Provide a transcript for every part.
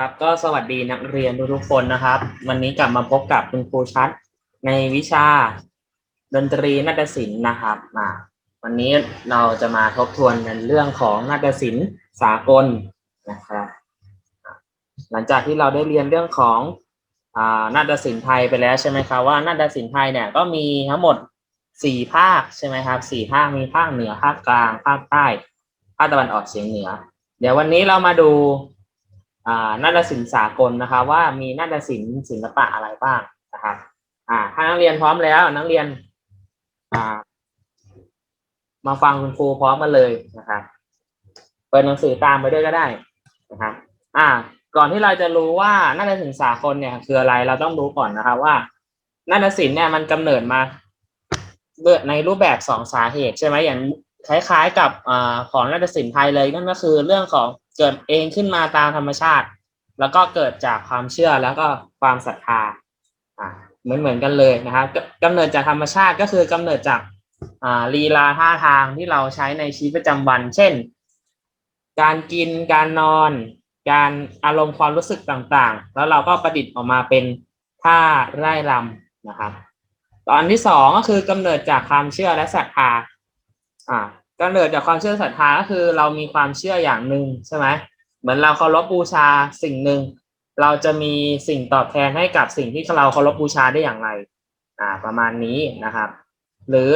ครับก็สวัสดีนักเรียนทุกๆคนนะครับ วันนี้กลับมาพบกับคุณครูชัด ในวิชาดนตรีนาฏศิลป์นะครับมาวันนี้เราจะมาทบทวนกันเรื่องของนาฏศิลป์สากลนะครับหลังจากที่เราได้เรียนเรื่องของอนาฏศิลป์ไทยไปแล้วใช่ไหมครับว่านาฏศิลป์ไทยเนี่ยก็มีทั้งหมดสี่ภาคใช่ไหมครับสี่ภาคมีภาคเหนือภาคกลางภาคใต้ภาคตะวันออกเฉียงเหนือ เดี๋ยววันนี้เรามาดู นาฏศิลป์สากลนะครับว่ามีนาฏศิลป์ศิลปะอะไรบ้างนะครับอ่าถ้านักเรียนพร้อมแล้วนักเรียนอ่ามาฟังคุณครูพร้อมกันเลยนะครับเปิดหนังสือตามไปด้วยก็ได้นะครับอ่า ก่อนที่เราจะรู้ว่านาฏศิลป์สากลเนี่ยคืออะไรเราต้องรู้ก่อนนะครับว่านาฏศิลป์เนี่ยมันกำเนิดมาในรูปแบบสองสาเหตุใช่ไหมอย่างคล้าย ๆ กับอของนาฏศิลป์ไทยเลยนั่นก็คือเรื่องของ เกิดเองขึ้นมาตามธรรมชาติ แล้วก็เกิดจากความเชื่อแล้วก็ความศรัทธาอ่าเหมือนเหมือนกันเลยนะครับกกำเนิดจากธรรมชาติก็คือกำเนิดจากอ่าลีลาท่าทางที่เราใช้ในชีวิตประจำวัน เช่น การกินการนอน การอารมณ์ความรู้สึกต่างๆ แล้วเราก็ประดิษฐ์ออกมาเป็นท่าไร่รำนะครับ ตอนที่สองก็คือกำเนิดจากความเชื่อและศรัทธาอ่า กำเนิดจากความเชื่อศรัทธาก็คือเรามีความเชื่ออย่างหนึ่งใช่ไหมเหมือนเราเคารพบูชาสิ่งหนึ่ง เราจะมีสิ่งตอบแทนให้กับสิ่งที่เราเคารพบูชาได้อย่างไรอ่าประมาณนี้นะครับ หรือ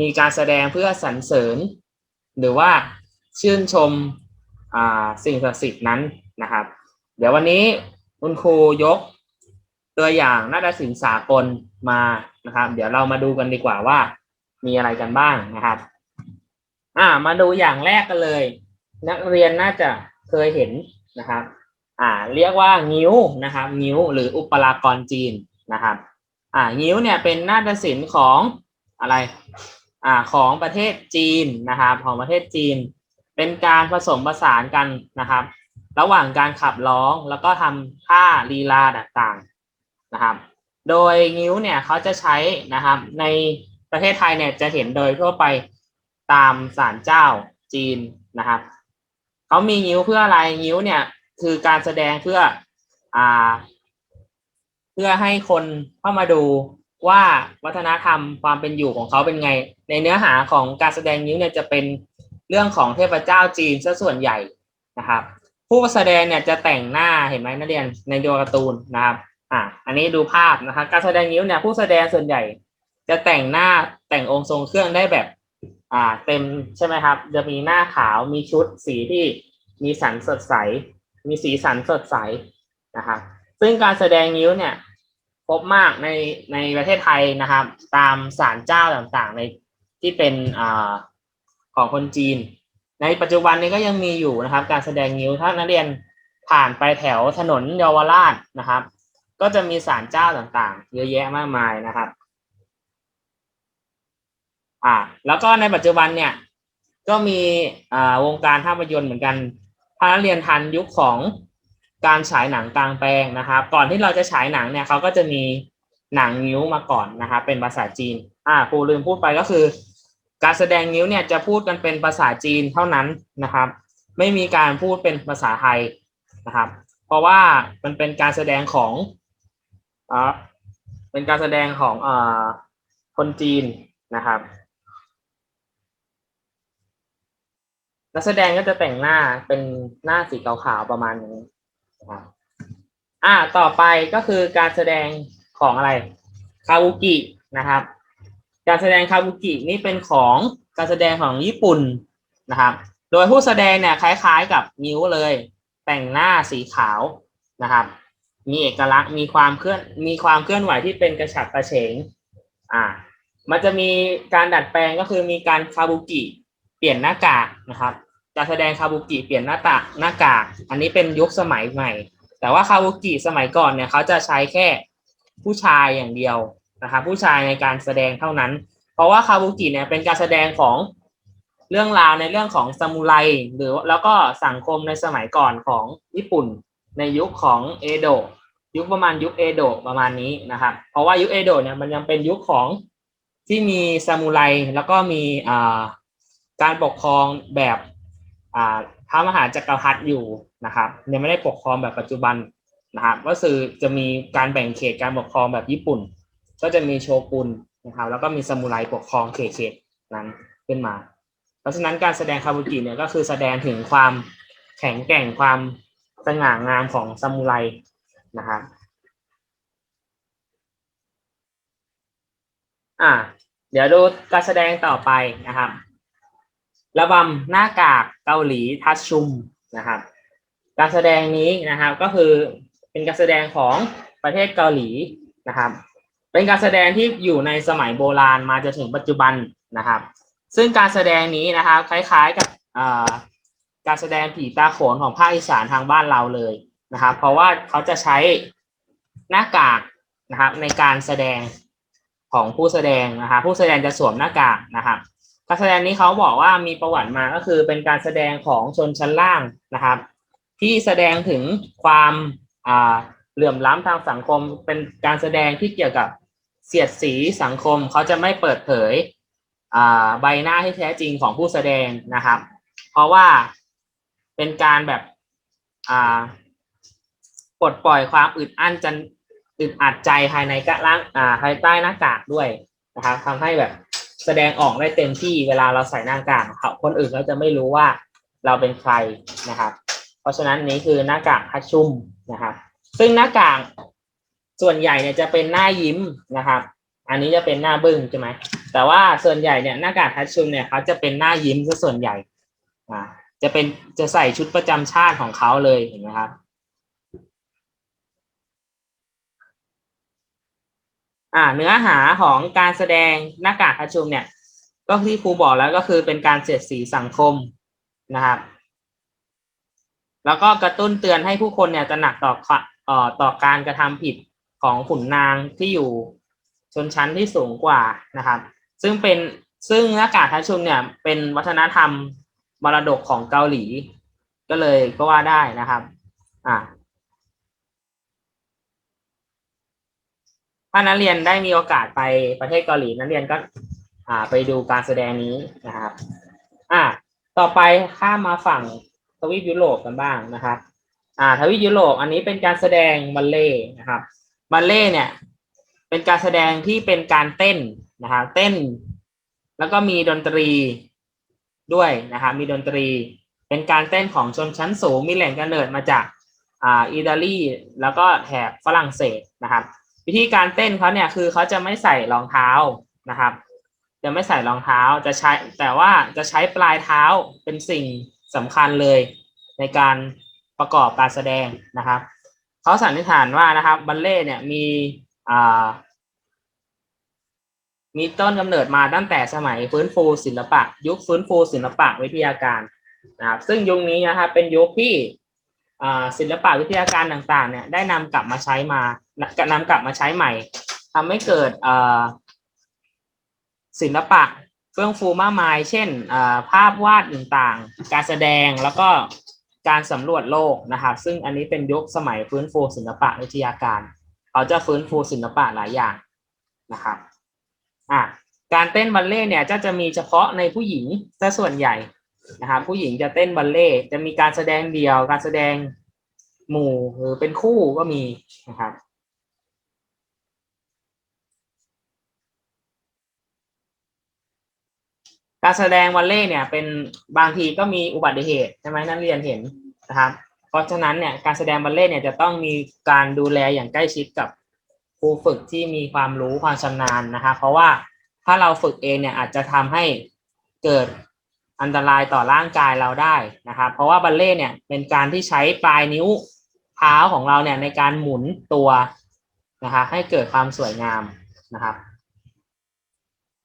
มีการแสดงเพื่อสรรเสริญ หรือว่าชื่นชมอ่าสิ่งศักดิ์สิทธิ์นั้นนะครับ เดี๋ยววันนี้คุณครูยกตัวอย่างนาฏศิลป์สากลมานะครับ เดี๋ยวเรามาดูกันดีกว่าว่ามีอะไรกันบ้างนะครับ อ่า มาดูอย่างแรกกันเลย นักเรียนน่าจะเคยเห็นนะครับ อ่า เรียกว่างิ้วนะครับ งิ้วหรืออุปรากรจีนนะครับ อ่า งิ้วเนี่ยเป็นนาฏศิลป์ของอะไร อ่า ของประเทศจีนนะครับ ของประเทศจีน เป็นการผสมผสานกันนะครับ ระหว่างการขับร้องแล้วก็ทำท่าลีลาต่างๆนะครับ โดยงิ้วเนี่ยเขาจะใช้นะครับ ในประเทศไทยเนี่ยจะเห็นโดยทั่วไป ตามศาลเจ้าจีนนะครับเขามีงิ้วเพื่ออะไรงิ้วเนี่ยคือการแสดงเพื่ออ่า เพื่อให้คนเข้ามาดูว่าวัฒนธรรมความเป็นอยู่ของเขาเป็นไง ในเนื้อหาของการแสดงนิ้วเนี่ยจะเป็นเรื่องของเทพเจ้าจีนซะส่วนใหญ่นะครับ ผู้แสดงเนี่ยจะแต่งหน้าเห็นไหมนักเรียนในตัวการ์ตูนนะครับ อ่าอันนี้ดูภาพนะครับ การแสดงนิ้วเนี่ยผู้แสดงส่วนใหญ่ จะแต่งหน้าแต่งองค์ทรงเครื่องได้แบบ อ่าเต็มใช่ไหมครับ จะมีหน้าขาวมีชุดสีที่มีสันสดใส มีสีสันสดใสนะครับซึ่งการแสดงนิ้วเนี่ยพบมากในในประเทศไทยนะครับ ตามศาลเจ้าต่างๆในที่เป็นอ่าของคนจีน ในปัจจุบันนี้ก็ยังมีอยู่นะครับ การแสดงนิ้วถ้านักเรียนผ่านไปแถวถนนเยาวราชนะครับ ก็จะมีศาลเจ้าต่างๆ เยอะแยะมากมายนะครับ อ่า แล้วก็ในปัจจุบันเนี่ย ก็มีอ่าวงการภาพยนตร์เหมือนกันถ้านักเรียนทันยุคของการฉายหนังกลางแปลงนะครับ ก่อนที่เราจะฉายหนังเนี่ยเขาก็จะมีหนังนิ้วมาก่อนนะครับเป็นภาษาจีน อ่าครูลืมพูดไปก็คือ การแสดงนิ้วเนี่ยจะพูดกันเป็นภาษาจีนเท่านั้นนะครับ ไม่มีการพูดเป็นภาษาไทยนะครับ เพราะว่ามันเป็นการแสดงของอ่าเป็นการแสดงของอ่าคนจีนนะครับ นักแสดงก็จะแต่งหน้าเป็นหน้าสีขาวๆประมาณนี้นะครับอ่าต่อไปก็คือการแสดงของอะไรคาบุกินะครับ การแสดงคาบุกินี่เป็นของการแสดงของญี่ปุ่นนะครับ โดยผู้แสดงเนี่ยคล้ายๆกับนิ้วเลย แต่งหน้าสีขาวนะครับ มีเอกลักษณ์มีความเคลื่อนมีความเคลื่อนไหวที่เป็นกระฉับกระเฉงอ่ามันจะมีการดัดแปลงก็คือมีการคาบุกิ เปลี่ยนหน้ากากนะครับการแสดงคาบุกิเปลี่ยนหน้าตาหน้ากาก อันนี้เป็นยุคสมัยใหม่ แต่ว่าคาบุกิสมัยก่อนเนี่ยเขาจะใช้แค่ผู้ชายอย่างเดียวนะครับผู้ชายในการแสดงเท่านั้น เพราะว่าคาบุกิเนี่ยเป็นการแสดงของเรื่องราวในเรื่องของซามูไรหรือแล้วก็สังคมในสมัยก่อนของญี่ปุ่น ในยุคของเอโดะยุคประมาณยุคเอโดะประมาณนี้นะครับ เพราะว่ายุคเอโดะเนี่ยมันยังเป็นยุคของที่มีซามูไรแล้วก็มีอ่า การปกครองแบบอ่าพระมหาจักรพรรดิอยู่นะครับยังไม่ได้ปกครองแบบปัจจุบันนะครับก็คือจะมีการแบ่งเขตการปกครองแบบญี่ปุ่น ก็จะมีโชกุนนะครับแล้วก็มีซามูไรปกครองเขตเขตนั้นขึ้นมา เพราะฉะนั้นการแสดงคาบุกิเนี่ยก็คือแสดงถึงความแข็งแกร่งความสง่างามของซามูไรนะครับอ่าเดี๋ยวดูการแสดงต่อไปนะครับ ระบำหน้ากากเกาหลีทัชชุมนะครับ การแสดงนี้นะครับก็คือเป็นการแสดงของประเทศเกาหลีนะครับ เป็นการแสดงที่อยู่ในสมัยโบราณมาจนถึงปัจจุบันนะครับ ซึ่งการแสดงนี้นะครับคล้ายๆกับการแสดงผีตาโขนของภาคอีสานทางบ้านเราเลยนะครับ เพราะว่าเขาจะใช้หน้ากากนะครับในการแสดงของผู้แสดงนะครับผู้แสดงจะสวมหน้ากากนะครับ การแสดงนี้เขาบอกว่ามีประวัติมาก็คือเป็นการแสดงของชนชั้นล่างนะครับ ที่แสดงถึงความเหลื่อมล้ำทางสังคม เป็นการแสดงที่เกี่ยวกับเสียดสีสังคมเขาจะไม่เปิดเผยใบหน้าที่แท้จริงของผู้แสดงนะครับ เพราะว่าเป็นการแบบปลดปล่อยความอึดอั้นจันอึดอัดใจภายในกะล่างภายใต้หน้ากากด้วยนะครับทำให้แบบ แสดงออกได้เต็มที่เวลาเราใส่หน้ากากเขาคนอื่นเขาจะไม่รู้ว่าเราเป็นใครนะครับ เพราะฉะนั้นนี้คือหน้ากากฮัชชุมนะครับ ซึ่งหน้ากากส่วนใหญ่เนี่ยจะเป็นหน้ายิ้มนะครับ อันนี้จะเป็นหน้าบึ้งใช่ไหมแต่ว่าส่วนใหญ่เนี่ยหน้ากากฮัชชุมเนี่ยเขาจะเป็นหน้ายิ้มซะส่วนใหญ่อ่าจะเป็นจะใส่ชุดประจำชาติของเขาเลยเห็นไหมครับ อ่าเนื้อหาของการแสดงหน้ากากฮัชชุมเนี่ย ก็ที่ครูบอกแล้วก็คือเป็นการเสียดสีสังคมนะครับ แล้วก็กระตุ้นเตือนให้ผู้คนเนี่ยตระหนักต่อขะเออต่อการกระทำผิดของขุนนางที่อยู่ชนชั้นที่สูงกว่านะครับ ซึ่งเป็นซึ่งหน้ากากทัชชุมเนี่ยเป็นวัฒนธรรมมรดกของเกาหลี ก็เลยก็ว่าได้นะครับ อ่า ถ้านักเรียนได้มีโอกาสไปประเทศเกาหลีนักเรียนก็อ่าไปดูการแสดงนี้นะครับอ่าต่อไปข้ามมาฝั่งทวีปยุโรปกันบ้างนะครับอ่าทวีปยุโรปอันนี้เป็นการแสดงบัลเล่นะครับบัลเล่เนี่ยเป็นการแสดงที่เป็นการเต้นนะครับเต้น แล้วก็มีดนตรีด้วยนะครับมีดนตรีเป็นการเต้นของชนชั้นสูงมีแหล่งกำเนิดมาจากอ่าอิตาลีแล้วก็แถบฝรั่งเศสนะครับ วิธีการเต้นเขาเนี่ยคือเขาจะไม่ใส่รองเท้านะครับ จะไม่ใส่รองเท้าจะใช้แต่ว่าจะใช้ปลายเท้าเป็นสิ่งสำคัญเลยในการประกอบการแสดงนะครับเขาสันนิษฐานว่านะครับบัลเล่เนี่ยมีอ่ามีต้นกำเนิดมาตั้งแต่สมัยฟื้นฟูศิลปะ ยุคฟื้นฟูศิลปะวิทยาการนะครับซึ่งยุคนี้นะครับเป็นยุคที่ ศิลปะวิทยาการต่างๆเนี่ยได้นำกลับมาใช้มานำกลับมาใช้ใหม่ทำให้เกิดศิลปะเฟื่องฟูมากมาย เช่นภาพวาดต่างๆ การแสดงแล้วก็การสำรวจโลกนะครับ ซึ่งอันนี้เป็นยุคสมัยฟื้นฟูศิลปะวิทยาการ เขาจะฟื้นฟูศิลปะหลายอย่างนะครับอะการเต้นบัลเล่ต์เนี่ยจะจะมีเฉพาะในผู้หญิงซะส่วนใหญ่ นะครับผู้หญิงจะเต้นบัลเล่จะมีการแสดงเดี่ยว การแสดงหมู่หรือเป็นคู่ก็มีนะครับการแสดงบัลเล่เนี่ยเป็นบางทีก็มีอุบัติเหตุใช่ไหมนักเรียนเห็นนะครับเพราะฉะนั้นเนี่ยการแสดงบัลเล่เนี่ยจะต้องมีการดูแลอย่างใกล้ชิดกับครูฝึกที่มีความรู้ความชำนาญนะคะเพราะว่าถ้าเราฝึกเองเนี่ยอาจจะทำให้เกิด อันตรายต่อร่างกายเราได้นะครับ เพราะว่าบัลเล่เนี่ยเป็นการที่ใช้ปลายนิ้วเท้าของเราเนี่ยในการหมุนตัวนะคะให้เกิดความสวยงามนะครับ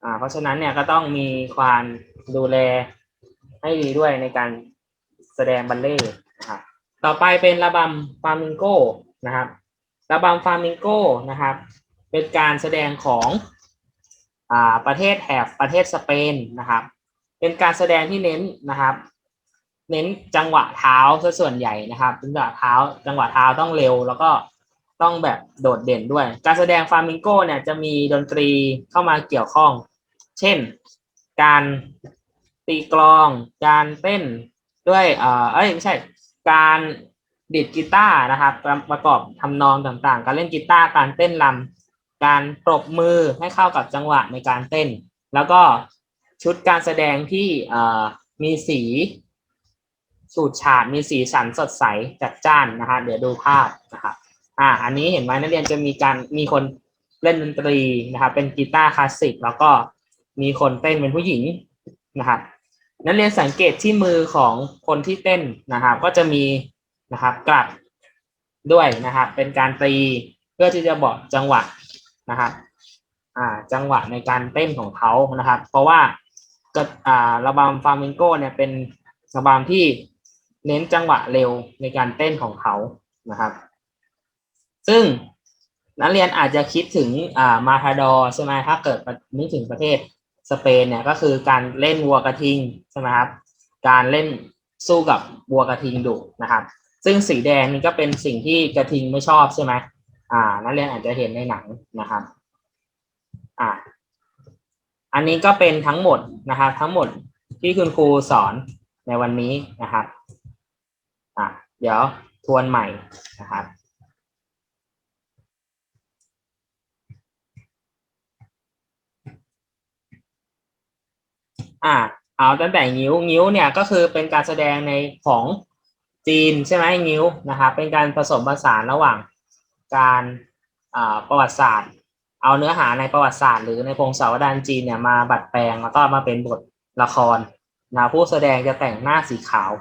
อ่าเพราะฉะนั้นเนี่ยก็ต้องมีความดูแลให้ดีด้วยในการแสดงบัลเล่ต์นะครับต่อไปเป็นระบำฟามิงโกนะครับระบำฟามิงโกนะครับ เป็นการแสดงของอ่าประเทศแถบประเทศสเปนนะครับ เป็นการแสดงที่เน้นนะครับ เน้นจังหวะเท้าซะส่วนใหญ่นะครับ จังหวะเท้า จังหวะเท้าต้องเร็ว แล้วก็ต้องแบบโดดเด่นด้วย การแสดงฟามิงโกเนี่ยจะมีดนตรีเข้ามาเกี่ยวข้อง เช่น การตีกลอง การเต้นด้วยเอ่อเอ้ยไม่ใช่ การดีดกีตาร์นะครับการประกอบทำนองต่างๆ การเล่นกีตาร์การเต้นรำการปรบมือให้เข้ากับจังหวะในการเต้น แล้วก็ ชุดการแสดงที่มีสีสูดฉาดมีสีสันสดใสจัดจ้านนะฮะเดี๋ยวดูภาพนะครับอ่าอันนี้เห็นไหมนักเรียนจะมีการมีคนเล่นดนตรีนะครับเป็นกีตาร์คลาสสิกแล้วก็มีคนเต้นเป็นผู้หญิงนะครับนักเรียนสังเกตที่มือของคนที่เต้นนะครับ ก็จะมีนะครับกลัดด้วยนะครับเป็นการตีเพื่อที่จะบอกจังหวะนะครับอ่าจังหวะในการเต้นของเขานะครับ เพราะว่า ก็อ่าระบำฟลามิงโกเนี่ยเป็นระบำที่เน้นจังหวะเร็วในการเต้นของเขานะครับ ซึ่งนักเรียนอาจจะคิดถึงอ่ามาทาดอใช่ไหมถ้าเกิดนึกถึงประเทศสเปนเนี่ยก็คือการเล่นวัวกระทิงใช่ไหมครับ การเล่นสู้กับวัวกระทิงดุนะครับ ซึ่งสีแดงนี่ก็เป็นสิ่งที่กระทิงไม่ชอบใช่ไหมอ่า นักเรียนอาจจะเห็นในหนังนะครับ อ่า อันนี้ก็เป็นทั้งหมดนะครับทั้งหมดที่คุณครูสอนในวันนี้นะครับอ่าเดี๋ยวทวนใหม่นะครับอ่าเอาตั้งแต่งิ้วงิ้วเนี่ยก็คือเป็นการแสดงในของจีนใช่ไหมงิ้วนะครับเป็นการผสมผสานระหว่างการประวัติศาสตร์ เอาเนื้อหาในประวัติศาสตร์หรือในพงศาวดารจีนเนี่ยมาบัดแปลงแล้วก็มาเป็นบทละครนะผู้แสดงจะแต่งหน้าสีขาว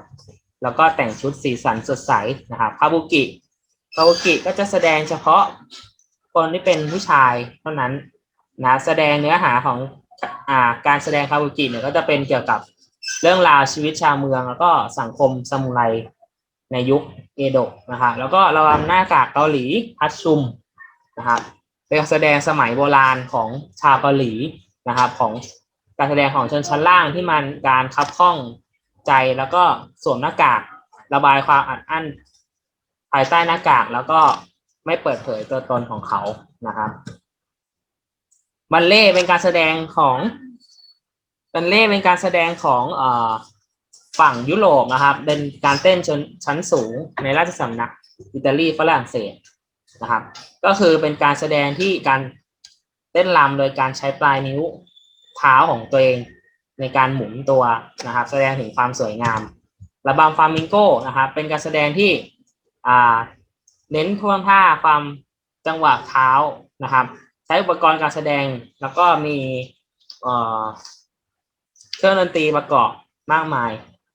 แล้วก็แต่งชุดสีสันสดใสนะครับคาบุกิคาบุกิก็จะแสดงเฉพาะคนที่เป็นผู้ชายเท่านั้นนะแสดงเนื้อหาของอ่าการแสดงคาบุกิเนี่ยก็จะเป็นเกี่ยวกับเรื่องราวชีวิตชาวเมือง แล้วก็สังคมซามูไรในยุคเอโดะนะครับแล้วก็ระวังหน้ากากเกาหลีฮัตซุมนะครับ เป็นการแสดงสมัยโบราณของชาวเกาหลีนะครับ ของการแสดงของชนชั้นล่างที่มันการคับข้องใจแล้วก็สวมหน้ากากระบายความอัดอั้นภายใต้หน้ากากแล้วก็ไม่เปิดเผยตัวตนของเขานะครับบัลเล่เป็นการแสดงของบัลเล่เป็นการแสดงของเอฝั่งยุโรปนะครับ เป็นการเต้นชนชั้นสูงในราชสำนักอิตาลีฝรั่งเศส นะครับ ก็คือเป็นการแสดงที่การเต้นรำโดยการใช้ปลายนิ้วเท้าของตัวเองในการหมุนตัวนะครับ แสดงถึงความสวยงามระบำฟามิงโกนะครับ เป็นการแสดงที่เน้นท่วงท่าความจังหวะเท้านะครับ ใช้อุปกรณ์การแสดงแล้วก็มีเครื่องดนตรีประกอบมากมาย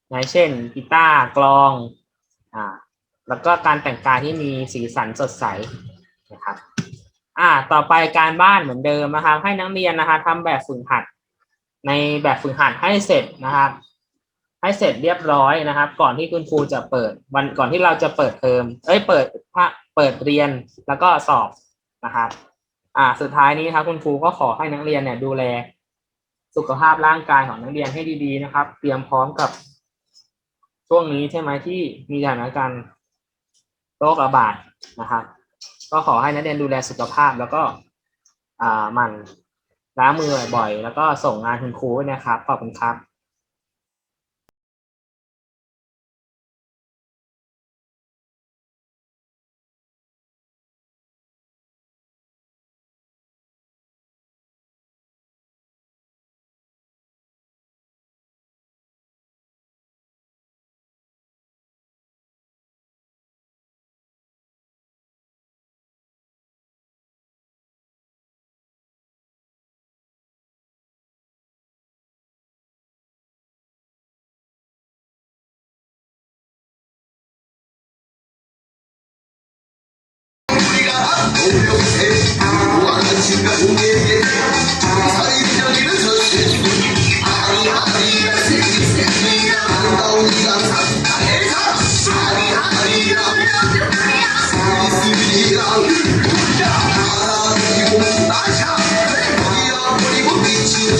อย่างเช่นกีตาร์กลองอ่า แล้วก็การแต่งกายที่มีสีสันสดใสนะครับอ่าต่อไปการบ้านเหมือนเดิมนะครับ ให้นักเรียนนะคะทำแบบฝึกหัด ในแบบฝึกหัดให้เสร็จนะครับ ให้เสร็จเรียบร้อยนะครับ ก่อนที่คุณครูจะเปิดวันก่อนที่เราจะเปิดเทอมเอ้ยเปิดภาเปิดเรียนแล้วก็สอบนะครับอ่าสุดท้ายนี้ครับคุณครูก็ขอให้นักเรียนเนี่ยดูแลสุขภาพร่างกายของนักเรียนให้ดี ๆ นะครับ เตรียมพร้อมกับช่วงนี้ใช่ไหมที่มีสถานการณ์ โรคระบาดนะครับ ก็ขอให้นักเรียนดูแลสุขภาพแล้วก็อ่าหมันล้างมือบ่อยๆแล้วก็ส่งงานคุณครูนะครับขอบคุณครับ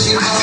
ร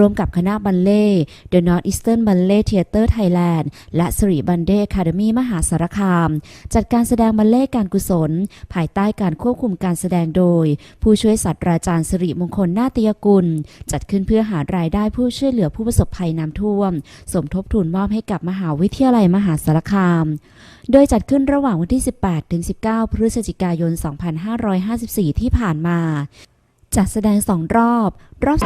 ร่วมกับคณะบัลเล่ The Northeastern Ballet Theatre Thailand และสริบันเด Academy มหาสารคาม จัดการแสดงบัลเล่การกุศล ภายใต้การควบคุมการแสดงโดย ผู้ช่วยศาสตราจารย์สิริมงคลนาตยกุล จัดขึ้นเพื่อหารายได้ผู้ช่วยเหลือผู้ประสบภัยน้ำท่วม สมทบทุนมอบให้กับมหาวิทยาลัยมหาสารคาม โดยจัดขึ้นระหว่างวันที่ 18 ถึง 19 พฤศจิกายน 2554 ที่ผ่านมา จัดแสดงสองรอบ รอบ